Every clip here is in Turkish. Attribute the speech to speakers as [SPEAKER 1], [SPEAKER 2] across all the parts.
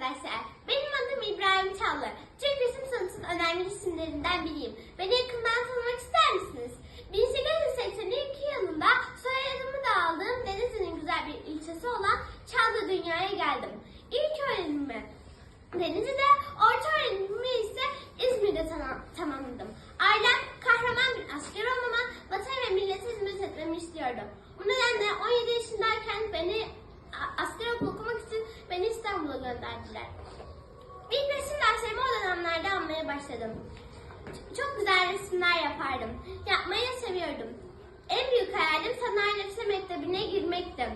[SPEAKER 1] arkadaşlar. Benim adım İbrahim Çağlı. Türk resim sanatının önemli isimlerinden biriyim. Beni yakından tanımak ister misiniz? 1882 yılında soyadımı da aldığım Denizli'nin güzel bir ilçesi olan Çağlı dünyaya geldim. İlk öğrenimi Denizli'de, orta öğrenimi dönemlerde almaya başladım. Çok güzel resimler yapardım. Yapmayı da seviyordum. En büyük hayalim sanayi resim mektebine girmekti.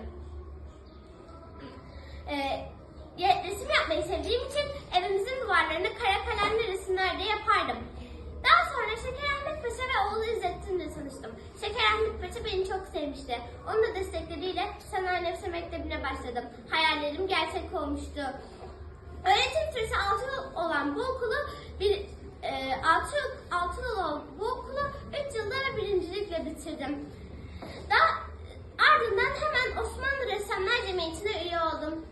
[SPEAKER 1] Ee, resim yapmayı sevdiğim için evimizin duvarlarına kara kalemli resimler de yapardım. Daha sonra Şeker Ahmet Paşa ve oğlu İzzettin'le tanıştım. Şeker Ahmet Paşa beni çok sevmişti. Onun da destekleriyle Sanayi Resim Mektebi'ne başladım. Hayallerim gerçek olmuştu. Öğretim süresi 6 yıl olan bu okulu bir e, 6 yıl 6 yıl olan bu okulu 3 yılda ve birincilikle bitirdim. Daha ardından hemen Osmanlı Ressamlar Cemiyeti'ne üye oldum.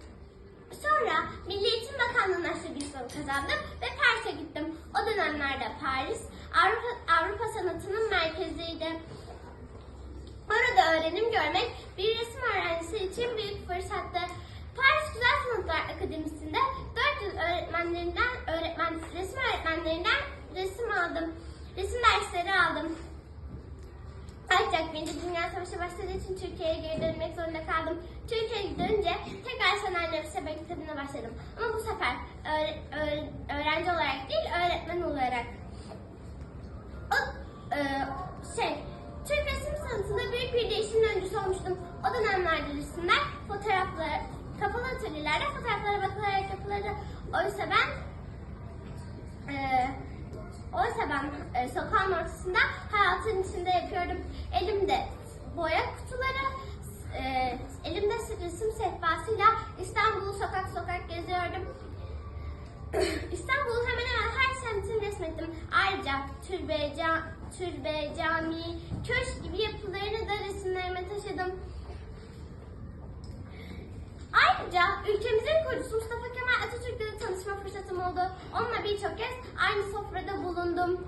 [SPEAKER 1] Sonra Milli Eğitim Bakanlığı'nın açtığı kazandım ve Paris'e gittim. O dönemlerde Paris Avrupa, Avrupa sanatının merkeziydi. Orada öğrenim görmek bir resim öğrencisi için büyük fırsattı. Paris Güzel Sanatlar Akademisi'nde 4 yıl öğretmenlerinden, öğretmen, resim öğretmenlerinden resim aldım. Resim dersleri aldım. Ancak Birinci Dünya Savaşı başladığı için Türkiye'ye geri dönmek zorunda kaldım. Türkiye'ye dönünce tekrar sanayi nefse mektebine başladım. Ama bu sefer öğre- öğre- öğrenci olarak değil, öğretmen olarak. O, e, şey, Türk resim sanatında büyük bir değişimin öncüsü olmuştum. O dönemlerde resimler fotoğraflara, kapalı atölyelerde fotoğraflara bakılarak yapılırdı. Oysa ben e, oysa ben e, sokağın ortasında hayatın içinde yapıyordum. Elimde boya kutuları, e, elimde resim sehpasıyla İstanbul'u sokak sokak geziyordum. İstanbul'un hemen hemen her semtini resmettim. Ayrıca türbe, ca, türbe, cami, köşk gibi oldu. Onunla birçok kez aynı sofrada bulundum.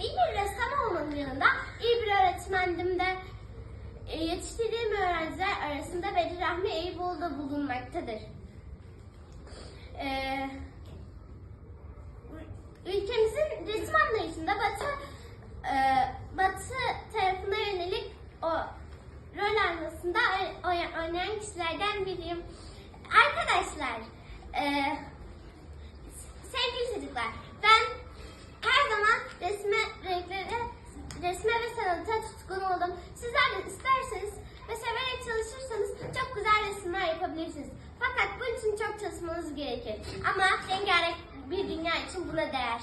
[SPEAKER 1] İyi bir ressam olmanın yanında iyi bir öğretmendim de e, yetiştirdiğim öğrenciler arasında Veli Rahmi Eyüboğlu da bulunmaktadır. Ee, ülkemizin resim anlayışında Batı e, Batı tarafına yönelik o rol almasında oynayan kişilerden biriyim. Arkadaşlar, e, resme ve sanata tutkun oldum. Sizler de isterseniz ve severek çalışırsanız çok güzel resimler yapabilirsiniz. Fakat bunun için çok çalışmanız gerekir. Ama rengarenk bir dünya için buna değer.